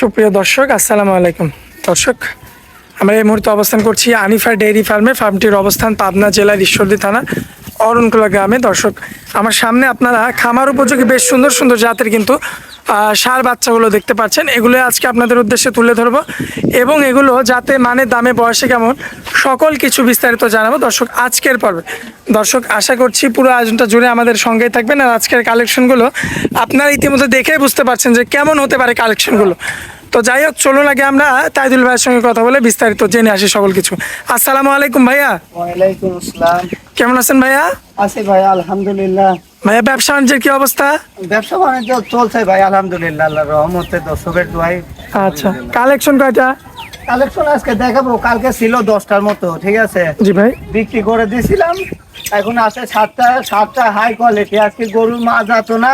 সুপ্রিয় দর্শক, আসসালামু আলাইকুম। দর্শক, আমরা এই মুহূর্তে অবস্থান করছি আনিফা ডেইরি ফার্মে। ফার্মটির অবস্থান পাবনা জেলার ঈশ্বরদী থানা, অরণকুলা গ্রামে। দর্শক, আমার সামনে আপনারা খামার উপযোগী, বেশ সুন্দর সুন্দর জাতের কিন্তু সার বাচ্চাগুলো দেখতে পাচ্ছেন। এগুলো আজকে আপনাদের উদ্দেশ্যে তুলে ধরবো এবং এগুলো যাতে মানে দামে, বয়সে কেমন, সকল কিছু বিস্তারিত জানাব দর্শক আজকের পর্বে। দর্শক, আশা করছি পুরো আয়োজনটা জুড়ে আমাদের সঙ্গেই থাকবেন। আর আজকের কালেকশনগুলো আপনারা ইতিমধ্যে দেখেই বুঝতে পারছেন যে কেমন হতে পারে কালেকশনগুলো তো যাই হোক চলুন আগে আমরা তাইদুল ভাইয়ের সঙ্গে কথা বলে বিস্তারিত জেনে আসি সকল কিছু। আসসালামু আলাইকুম ভাইয়া। ওয়ালাইকুম আসসালাম। কেমন আছেন ভাইয়া? আছি ভাই আলহামদুলিল্লাহ। ভাইয়া ব্যবসা বাণিজ্যের কি অবস্থা? ব্যবসা বাণিজ্য চলছে ভাই আলহামদুলিল্লাহ আল্লাহ রহমতে দর্শকের দোয়াই আচ্ছা কালেকশন কয়টা? কালেকশন আজকে দেখাবো কালকে ছিল দশটার মতো ঠিক আছে? জি ভাই। বিক্রি করে দিয়েছিলাম এখন আছে সাতটা সাতটা হাই কোয়ালিটি আজকে গরুর মা যাতো না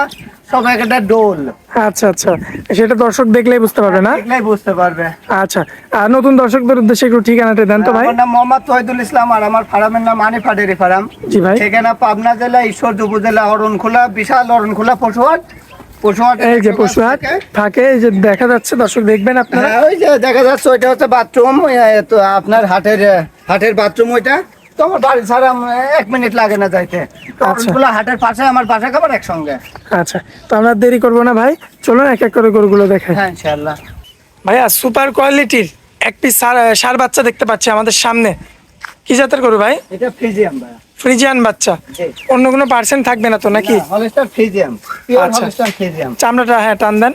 সব একটা ডোল। আচ্ছা আচ্ছা। সেটা দর্শক দেখলেই বুঝতে পারবে না? দেখলেই বুঝতে পারবে। আচ্ছা। আর নতুন দর্শকদের উদ্দেশ্যে একটু ঠিকানাটা দেন তো ভাই। আমার নাম মোহাম্মদ তহিদুল ইসলাম আর আমার ফার্মের নাম আনিফা ডেরি ফার্ম। জি ভাই। পাবনা জেলা ঈশ্বরদী উপজেলা অরণখোলা বিশাল অরণখোলা পশুহাট। এই যে পশুহাট থাকে। এই যে দেখা যাচ্ছে দর্শক দেখবেন আপনারা। হ্যাঁ ওই যে দেখা যাচ্ছে ওইটা হচ্ছে বাথরুম তো আপনার হাটের হাটের বাথরুম ওইটা। তো আমার বাড়ি ছাড়া এক মিনিট লাগে না যাইতে। আচ্ছা। হাটের পাশে আমার বাসা খাবার একসঙ্গে। আচ্ছা তো আমরা দেরি করব না ভাই। চলুন এক এক করে গরুগুলো দেখাই। হ্যাঁ ইনশাল্লাহ ভাইয়া সুপার কোয়ালিটির এক পিস সার বাচ্চা দেখতে পাচ্ছি আমাদের সামনে। কি জাতের গরু ভাই? এটা ফ্রিজিয়াম ভাই ফ্রিজিয়ান বাচ্চা। অন্য কোনো পার্সেন্ট থাকবে না তো নাকি? হলস্টার ফ্রিজিয়াম পিওর আচ্ছা। হলস্টার ফ্রিজিয়াম চামড়াটা হ্যাঁ টান দেন।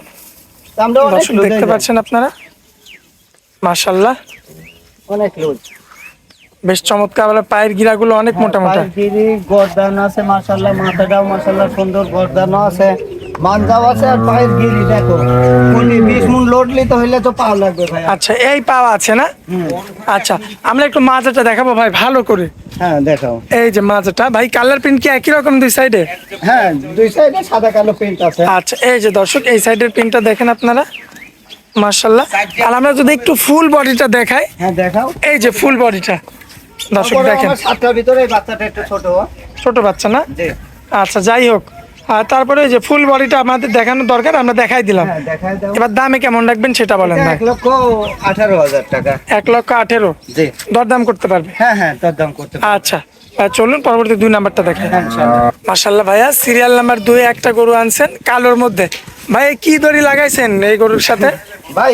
অনেক দেখতে পাচ্ছেন আপনারা? মাশাল্লাহ অনেক লুজ বেশ চমৎকার বলে পায়ের গিরাগুলো অনেক মোটা মোটা হ্যাঁ, পাইকিরি গর্দান আছে মাশাল্লাহ মাথাটাও মাশাল্লাহ সুন্দর গর্দানও আছে মানজাও আছে আর পায়ের গিরি দেখো। কোটি বিশ মন লোড নিতে হইলে তো পাও লাগবে ভাই আচ্ছা এই পাওয়া আছে না? আচ্ছা আমরা একটু মাজাটা দেখাবো ভাই ভালো করে। হ্যাঁ দেখাও। এই যে মাজাটা ভাই কালার প্রিন্ট কি একই রকম দুই সাইডে? হ্যাঁ দুই সাইডে সাদা কালো প্রিন্ট আছে। আচ্ছা এই যে দর্শক এই সাইডের প্রিন্টটা দেখেন আপনারা। মাশাল্লাহ আর আমরা যদি একটু ফুল বডিটা দেখাই। হ্যাঁ দেখাও। এই যে ফুল বডিটা। দর্শক দেখেন। সাতটার ভিতরে বাচ্চাটা একটু ছোট। ছোট বাচ্চা না? আচ্ছা যাই হোক। আর তারপরে যে ফুল বডিটা আমাদের দেখানো দরকার আমরা দেখাই দিলাম। হ্যাঁ এবার দামে কেমন রাখবেন সেটা বলেন ভাই। এক লক্ষ আঠারো হাজার টাকা। এক লক্ষ আঠেরো? দরদাম করতে পারবে? হ্যাঁ হ্যাঁ তার দাম করতে আচ্ছা চলুন পরবর্তী দুই নাম্বারটা দেখাই। হ্যাঁ মাশাল্লাহ ভাইয়া সিরিয়াল নাম্বার দুই একটা গরু আনছেন কালোর মধ্যে। ভাই কি দড়ি লাগাইছেন এই গরুর সাথে? ভাই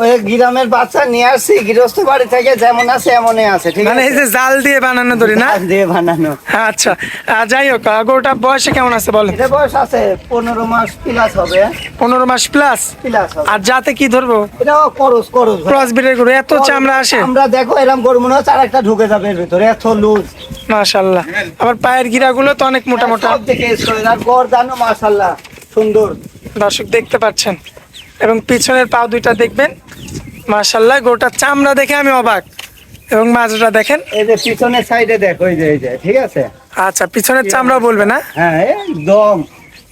ওই গ্রামের বাচ্চা নিয়ে আসছি গৃহস্থ বাড়ি থেকে যেমন আছে এমনই আছে ঠিক মানে এই যে জাল দিয়ে বানানো দড়ি না? দিয়ে বানানো। আচ্ছা যাই হোক গরুটা বয়সে কেমন আছে বলেন? এটা বয়স আছে পনেরো মাস প্লাস হবে। পনেরো মাস প্লাস প্লাস আর যাতে কি ধরবো? এটা করস করস। ক্রস ব্রিডের গরু এত চামড়া আসে? আমরা দেখো এরকম গরু মনে হচ্ছে আর একটা ঢুকে যাবে এর ভিতরে এত লুজ মাশাল্লাহ। আবার পায়ের গিরাগুলো তো অনেক মোটা মোটা সব আর গরদানও মাশাল্লাহ সুন্দর। দর্শক দেখতে পাচ্ছেন। এবং পিছনের পা দুইটা দেখবেন। মাশাল্লাহ গরুটার চামড়া দেখে আমি অবাক। এবং মাঝটা দেখেন। এই যে পিছনের সাইডে দেখো এই যে এই যে ঠিক আছে? আচ্ছা পিছনের চামড়া বলবে না? হ্যাঁ একদম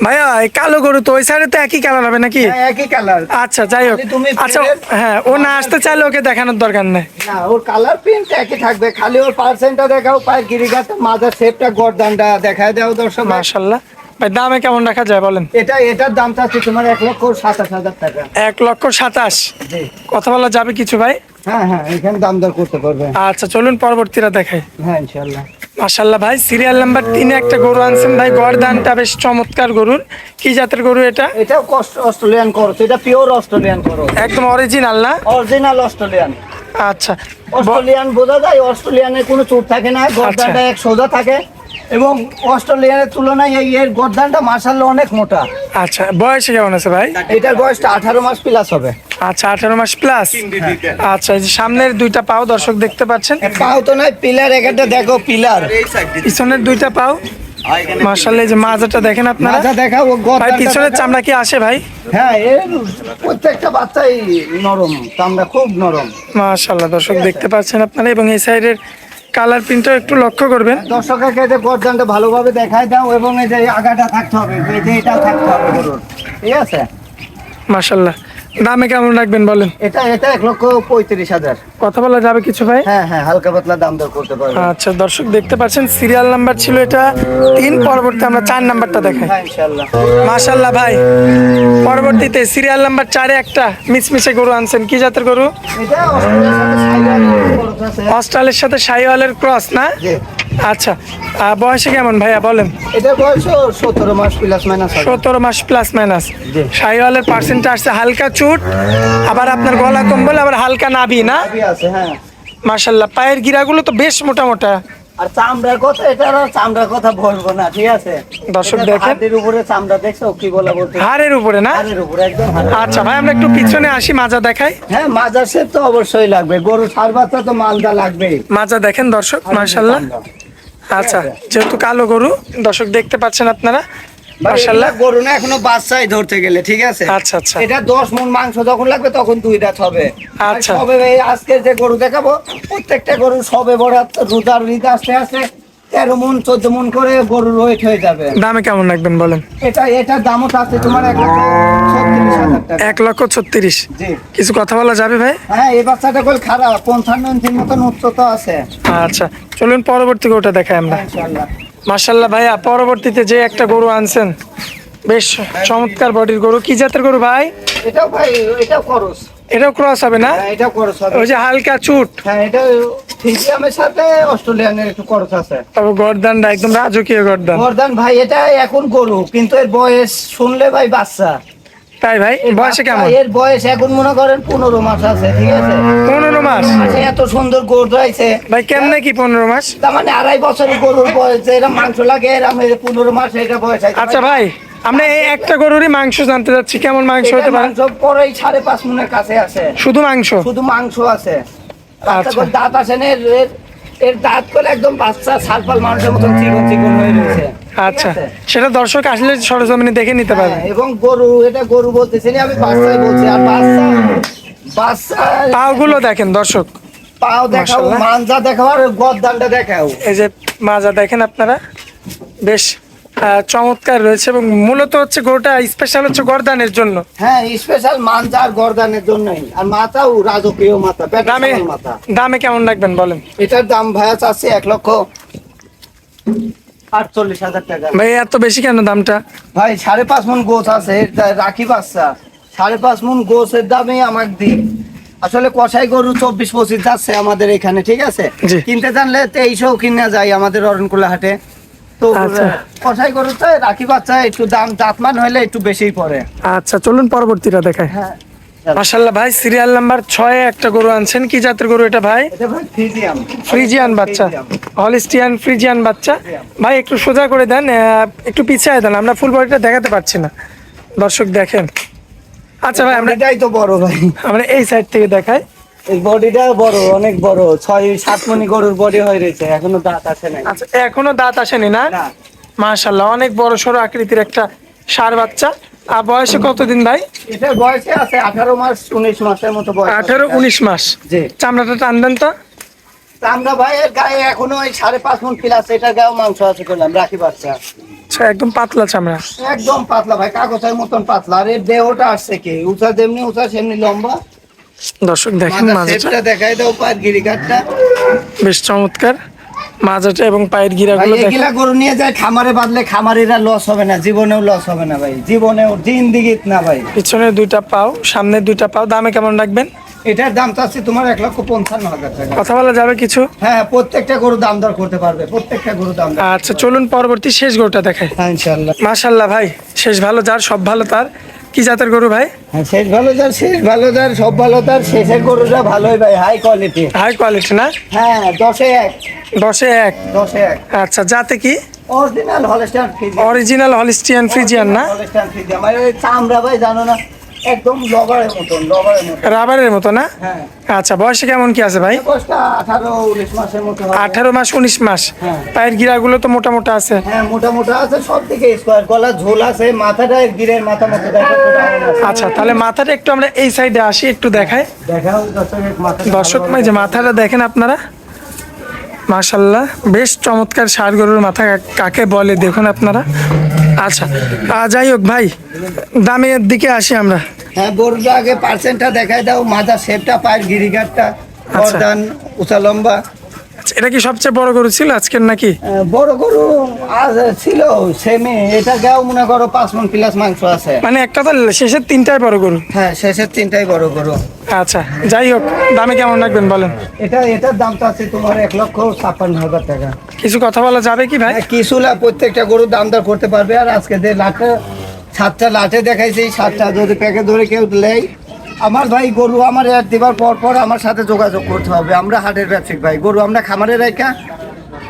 ভাইয়া এই কালো গরু তো ওই সাইডে তো একই কালার হবে নাকি? হ্যাঁ, একই কালার আচ্ছা যাই হোক। তুমি আচ্ছা হ্যাঁ ও না আসতে চাইলে ওকে দেখানোর দরকার নেই। না ওর কালার প্রিন্ট একই থাকবে। খালি ওর পার্সেন্টটা দেখাও পায়ের গিরিগাতে মাজার শেপটা গরদানটা দেখায় দাও দর্শক মাশাল্লাহ ভাই দামে কেমন রাখা যায় বলেন? এটা এটার দাম চাচ্ছি তোমার এক লক্ষ সাতাশ হাজার টাকা। এক লক্ষ সাতাশ? কথা বলা যাবে কিছু ভাই? হ্যাঁ হ্যাঁ এখানে দাম দর করতে পারবে। আচ্ছা চলুন পরবর্তীরা দেখাই। হ্যাঁ ইনশাল্লাহ মাশাল্লাহ ভাই সিরিয়াল নাম্বার তিনে একটা গরু আনছেন ভাই গরদানটা বেশ চমৎকার গরুর। কি জাতের গরু এটা? কষ্ট অস্ট্রেলিয়ান করো এটা পিওর অস্ট্রেলিয়ান করো। একদম অরিজিনাল না? Original Australian. আচ্ছা। অস্ট্রেলিয়ান বোঝা যায় অস্ট্রেলিয়ানের কোনো চুট থাকে না গর্দানটা এক সোজা থাকে। এবং অস্ট্রেলিয়ানের তুলনায় এই এর গর্দানটা মার্শাল্লাহ অনেক মোটা। আচ্ছা বয়সে কেমন আছে ভাই? এটার বয়সটা আঠারো মাস প্লাস হবে। আচ্ছা আঠারো মাস প্লাস আচ্ছা এই যে সামনের দুইটা পাও দর্শক দেখতে পাচ্ছেন। পাও তো নয় পিলার একটা দেখো পিলার পিছনের দুইটা পাও? মার্শাল্লাহ এই যে মাজাটা দেখেন আপনারা। মাথা দেখা ও ভাই পিছনের চামড়া কি আসে ভাই? হ্যাঁ এর প্রত্যেকটা বাচ্চাই নরম চামড়া খুব নরম। মাশাল্লাহ দর্শক দেখতে পাচ্ছেন আপনারা। এবং এই সাইডের কালার প্রিন্টটাও একটু লক্ষ্য করবেন। দর্শকের কাছে গর্দানটা ভালোভাবে দেখায় দাও এবং এই যে আগাটা থাকতে হবে এই যে এটা থাকতে হবে গরুর ঠিক আছে? মাশাল্লাহ দামে কেমন রাখবেন বলেন? এটা এটা এক লক্ষ পঁয়ত্রিশ হাজার। কথা বলা যাবে কিছু ভাই? হ্যাঁ হ্যাঁ হালকা পাতলা দাম দর করতে পারবে আচ্ছা দর্শক দেখতে পাচ্ছেন সিরিয়াল নাম্বার ছিল এটা। তিন পরবর্তী আমরা চার নাম্বারটা দেখাই। হ্যাঁ মাশাল্লাহ ভাই পরবর্তীতে সিরিয়াল নাম্বার চারে একটা মিসমিসে গরু আনছেন। কি জাতের গরু? এটা অস্ট্রালের সাথে সাইওয়ালের ক্রস না? আচ্ছা বয়সে কেমন ভাইয়া বলেন। এটা বয়স সতেরো মাস প্লাস মাইনাস সতেরো মাস প্লাস মাইনাস। সাইওয়ালের পার্সেন্ট আসছে হালকা চুট আবার আপনার গলা কম্বল আবার হালকা নাবি না? মাসাল্লাহ হ্যাঁ। মাশাল্লাহ পায়ের গিরাগুলো তো বেশ মোটা মোটা আর চামড়ার কথা এটা আর চামড়ার কথা বলব না ঠিক আছে? দর্শক দেখেন। হাতের উপরে চামড়া দেখছ? কি বলা বলতে? হাড়ের উপরে না? হাড়ের উপরে একদম আচ্ছা ভাই আমরা একটু পিছনে আসি মাজা দেখাই। হ্যাঁ মাজার সেট তো অবশ্যই লাগবে। গরু সার বাচ্চা তো মালদা লাগবে। মাজা দেখেন দর্শক মাশাল্লাহ আচ্ছা যেহেতু কালো গরু দর্শক দেখতে পাচ্ছেন আপনারা মাশাল্লাহ গরু না এখনও বাচ্চাই ধরতে গেলে ঠিক আছে? আচ্ছা, আচ্ছা। এটা দশ মাংস যখন লাগবে তখন দুই রাত হবে। আচ্ছা। সবে আজকে যে গরু দেখাবো প্রত্যেকটা গরু সবে বরাত রোজার ঈদ আসতে আসতে তেরো মন চোদ্দ মন করে গরুর ওয়েট হয়ে যাবে। দামে কেমন রাখবেন বলেন? এটা এটার দামও আছে তোমার এক লক্ষ ছত্রিশ হাজার টাকা। এক লক্ষ ছত্রিশ। কিছু কথা বলা যাবে ভাই? হ্যাঁ এই বাচ্চাটা কল খারাপ পঞ্চান্ন ইঞ্চির মতন উচ্চতা আছে। আচ্ছা চলুন পরবর্তী ওটা দেখাই আমরা। ইনশাল্লাহ মাশাল্লাহ ভাইয়া পরবর্তীতে যে একটা গরু আনছেন বেশ চমৎকার বডির গরু। কি জাতের গরু ভাই? এটাও ভাই এটাও খরচ। এটাও ক্রস হবে না? এটা এটাও ক্রস হবে। ওই যে হালকা চুট। হ্যাঁ এটা ফিজিয়ামের সাথে অস্ট্রেলিয়ানের একটু ক্রস আছে। তবে গরদানটা একদম রাজকীয় গর্দান। গর্দান ভাই এটা এখন গরু কিন্তু এর বয়স শুনলে ভাই বাচ্চা। তাই ভাই? এর বয়সে কেমন? এর বয়স এখন মনে করেন পনেরো মাস আছে ঠিক আছে? পনেরো মাস? আচ্ছা, এত সুন্দর গরু রয়েছে। ভাই কেমনে কি পনেরো মাস? তার মানে আড়াই বছরের গরুর বয়স এরা মাংস লাগে এরম পনেরো মাস এটা বয়স আচ্ছা ভাই আমরা এই একটা গরুরই মাংস জানতে চাচ্ছি কেমন মাংস হতে পারে? মাংস পরেই সাড়ে পাঁচ মনের কাছে আছে। শুধু মাংস? শুধু মাংস আছে। আচ্ছা। দাঁত আছে না এর এর- এর দাঁত করে একদম বাচ্চা সালপাল মানুষের মতন চিকন চিকন হয়ে রয়েছে। আচ্ছা? সেটা দর্শক আসলে সরজমিনে দেখে নিতে পারবে। হ্যাঁ, এবং গরু এটা গরু বলতেছি না আমি বাচ্চাই বলছি। আর বাচ্চা বাচ্চা পাগুলো দেখেন দর্শক। পাও দেখাও। মানজা দেখাও আর গদ্দানটা দেখাও। এই যে মাজা দেখেন আপনারা। বেশ চমৎকার রয়েছে এবং মূলত হচ্ছে গোটা স্পেশাল হচ্ছে গরদানের জন্য। হ্যাঁ স্পেশাল মানজা আর গর্দানের জন্যই। আর মাথাও রাজকীয় মাথা দামে মাথা। দামে কেমন রাখবেন বলেন? এটার দাম ভাইয়া চাচ্ছে এক লক্ষ আটচল্লিশ হাজার টাকা। ভাই এত বেশি কেন দামটা? ভাই সাড়ে পাঁচ মন গোছ আছে রাখি বাচ্চা। সাড়ে পাঁচ মন গোছের দামে আমাকে দিই আসলে কষাই গরু চব্বিশ পঁচিশ যাচ্ছে আমাদের এখানে ঠিক আছে। কিনতে জানলে তেইশও কিনে যায় আমাদের অরণকুলা হাটে। তো আচ্ছা। কষাই গরু তো রাখি বাচ্চা একটু দাম জাতমান হলে একটু বেশিই পড়ে। আচ্ছা চলুন পরবর্তীটা দেখায় হ্যাঁ। মাশাল্লাহ ভাই সিরিয়াল নাম্বার ছয়ে একটা গরু আনছেন। কি জাতের গরু এটা ভাই? ফ্রিজিয়ান। বাচ্চা। হলিস্টিয়ান ফ্রিজিয়ান বাচ্চা। ভাই একটু সোজা করে দেন একটু পিছিয়ে দেন আমরা ফুল বডিটা দেখাতে পারছি না। দর্শক দেখেন। আচ্ছা ভাই আমরা এটাই তো বড় ভাই। আমরা এই সাইড থেকে দেখাই। এই বডিটা বড় অনেক বড়। ছয় সাত মনি গরুর বডি হয়ে রয়েছে এখনও দাঁত আছে নাই। আচ্ছা এখনও দাঁত আসেনি না? না। মাশাল্লাহ অনেক বড় সড়ো আকৃতির একটা সার বাচ্চা। আর বয়সে কতদিন ভাই? এটা বয়সে আছে আঠারো মাস উনিশ মাসের মতো বয়স আছে। আঠারো উনিশ মাস। জি। চামড়াটা টান দেন তো। আমরা ভাইয়ের গায়ে এখনও ওই সাড়ে পাঁচ মন প্লাস এটার গায়েও মাংস আছে করলাম রাখি বাচ্চা। আচ্ছা একদম পাতলা চামড়া। একদম পাতলা ভাই কাগজের মতন পাতলা আর এর দেহটা আসছে কি? উঁচা যেমনি উঁচা সেমনি লম্বা। দর্শক দেখেন মাথার দেখাই দাও পায়ের গিরিকাটটা বেশ চমৎকার। মাজাটা এবং পায়ের গিরাগুলো এগুলা গরু নিয়ে যায় খামারে বাঁধলে খামারিরা লস হবে না জীবনেও লস হবে না ভাই। জীবনেও জিন্দিগিত না ভাই। পিছনে দুইটা পাও সামনে দুইটা পাও দামে কেমন রাখবেন? এটার দাম চাচ্ছি তোমার এক লক্ষ পঞ্চান্ন হাজার টাকা। কথা বলা যাবে কিছু? হ্যাঁ প্রত্যেকটা গরু দাম দর করতে পারবে প্রত্যেকটা গরু দাম আচ্ছা চলুন পরবর্তী শেষ গরুটা দেখাই। হ্যাঁ ইনশাল্লাহ মাশাল্লাহ ভাই শেষ ভালো যার সব ভালো তার। কি জাতের গরু ভাই? হ্যাঁ শেষ ভালো তার শেষ ভালো তার সব ভালো তার শেষের গরুটা ভালোই ভাই হাই কোয়ালিটি হাই কোয়ালিটি না? হ্যাঁ দশে এক। দশে এক? দশে এক। আচ্ছা যাতে কি? Original Holstein Friesian original Holstein Friesian না? হলিস্টিয়ান ফ্রিজিয়ান মানে ওই চামড়া ভাই জানো না? একদম লবারের মতন লবারের মতন। রাবারের মতো না? হ্যাঁ। আচ্ছা বয়সে কেমন কি আছে ভাই? বয়সটা আঠারো উনিশ মাসের মতো হবে। আঠারো মাস উনিশ মাস। হ্যাঁ। পায়ের গিরাগুলো তো মোটা মোটা আছে। হ্যাঁ মোটা মোটা আছে সব দিকে স্কোয়ার গলা ঝোল আছে মাথাটা গিরের মাথা মতো দেখো তো ডাউন আছে। আচ্ছা তাহলে মাথাটা একটু আমরা এই সাইডে আসি একটু দেখাই। দেখাও দর্শকের মাথা দর্শক ভাই যে মাথাটা দেখেন আপনারা? মাশাল্লাহ বেশ চমৎকার ষাড় গরুর মাথা কাকে বলে দেখুন আপনারা। আচ্ছা যাই হোক ভাই দামের দিকে আসি আমরা। হ্যাঁ গরুটা আগে পার্সেন্টটা দেখাই দাও মাথা শেপটা পায়ের গিরিঘাটটা গরদান উঁচা লম্বা। আচ্ছা, এটা কি সবচেয়ে বড় গরু ছিল আজকের নাকি? বড় গরু আজ ছিল সেমে এটা গাও মনে করো পাঁচ মন প্লাস মাংস আছে। মানে একটা তো শেষের তিনটাই বড় গরু। হ্যাঁ শেষের তিনটাই বড় গরু। আচ্ছা যাই হোক দামে কেমন রাখবেন বলেন? এটা এটার দামটা আছে তোমার এক লক্ষ ছাপ্পান্ন হাজার টাকা। কিছু কথা বলা যাবে কি ভাই? হ্যাঁ, কিছু না প্রত্যেকটা গরুর দাম দর করতে পারবে। আর আজকে যে লাটে সাতটা লাটে দেখাইছি সাতটা যদি প্যাকে ধরে কেউ নেই আমার ভাই গরু আমার এক দিবার পর পর আমার সাথে যোগাযোগ করতে হবে। আমরা হাটের ব্যবসায়িক ভাই। গরু আমরা খামারে রেখা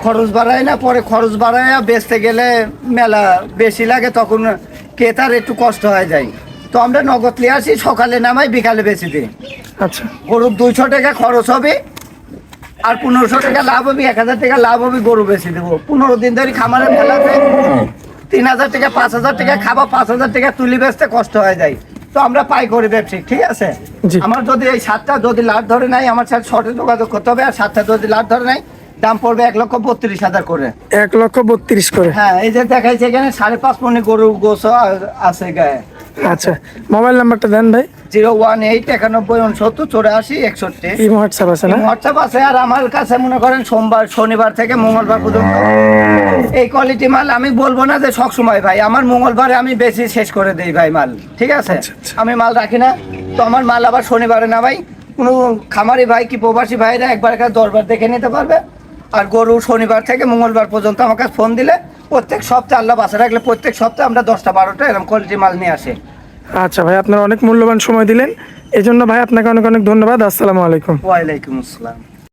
খরচ বাড়াই না পরে খরচ বাড়ায় বেচতে গেলে মেলা বেশি লাগে তখন ক্রেতার একটু কষ্ট হয়ে যায়। তো আমরা নগদ নিয়ে আসি সকালে নামাই বিকালে বেশি দিই। আচ্ছা। গরুর দুইশো টাকা খরচ হবে আর পনেরোশো টাকা লাভ হবে এক হাজার টাকা লাভ হবে গরু বেশি দেবো। পনেরো দিন ধরে খামারে ফেলাতে তিন হাজার টাকা পাঁচ হাজার টাকা খাবা পাঁচ হাজার টাকা তুলি বেচতে কষ্ট হয়ে যায়। তো আমরা পাই করে ব্যবসায়িক ঠিক আছে? আমার যদি এই সাতটা যদি লাট ধরে নাই আমার সাথে শর্টে যোগাযোগ করতে হবে আর সাতটা যদি লাট ধরে নাই দাম পড়বে এক লক্ষ বত্রিশ হাজার করে। এক লক্ষ বত্রিশ করে। হ্যাঁ এই যে দেখাইছে এখানে সাড়ে পাঁচ মনে গরু গোস আছে গায়ে। আচ্ছা মোবাইল নাম্বারটা দেন ভাই। জিরো ওয়ান এইট একানব্বই উনসত্তর চৌরাশি একষট্টি। এই হোয়াটসঅ্যাপ আছে না? হোয়াটসঅ্যাপ আছে আর আমার কাছে মনে করেন সোমবার শনিবার থেকে মঙ্গলবার পর্যন্ত। এই কোয়ালিটি মাল আমি বলব না যে সব সময় ভাই আমার মঙ্গলবারে আমি বেশি শেষ করে দিই ভাই মাল ঠিক আছে? আচ্ছা, আচ্ছা। আমি মাল রাখি না তো আমার মাল আবার শনিবারে না ভাই কোনো খামারি ভাই কি প্রবাসী ভাইরা একবার কাছে দরবার দেখে নিতে পারবে? আর গরু শনিবার থেকে মঙ্গলবার পর্যন্ত আমার কাছে ফোন দিলে প্রত্যেক সপ্তাহে আল্লাহ বাসা রাখলে প্রত্যেক সপ্তাহে আমরা দশটা বারোটা এরকম কোয়ালিটি মাল নিয়ে আসে। আচ্ছা ভাই আপনার অনেক মূল্যবান সময় দিলেন। এই জন্য ভাই আপনাকে অনেক অনেক ধন্যবাদ। আসসালামু আলাইকুম। ওয়ালাইকুম আসসালাম।